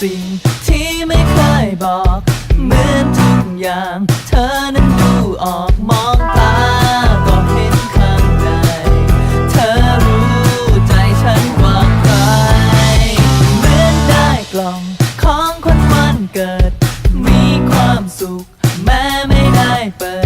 สิ่งที่ไม่เคยบอก เหมือนทุกอย่าง เธอนั้นดูออกมองตาก็เห็นข้างในเธอรู้ใจฉันว่าใครเหมือนได้กล่องของคนวันเกิด มีความสุข แม้ไม่ได้เปิด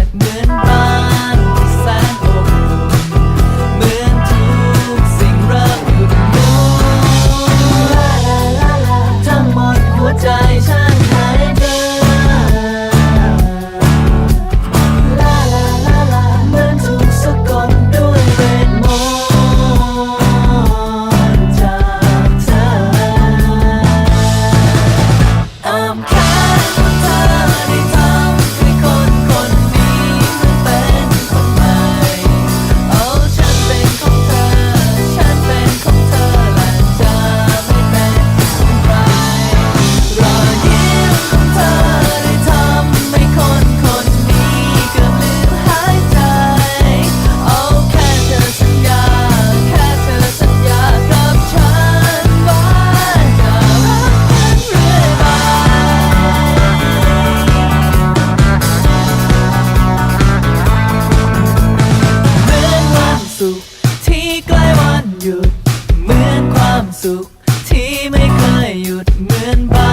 and by.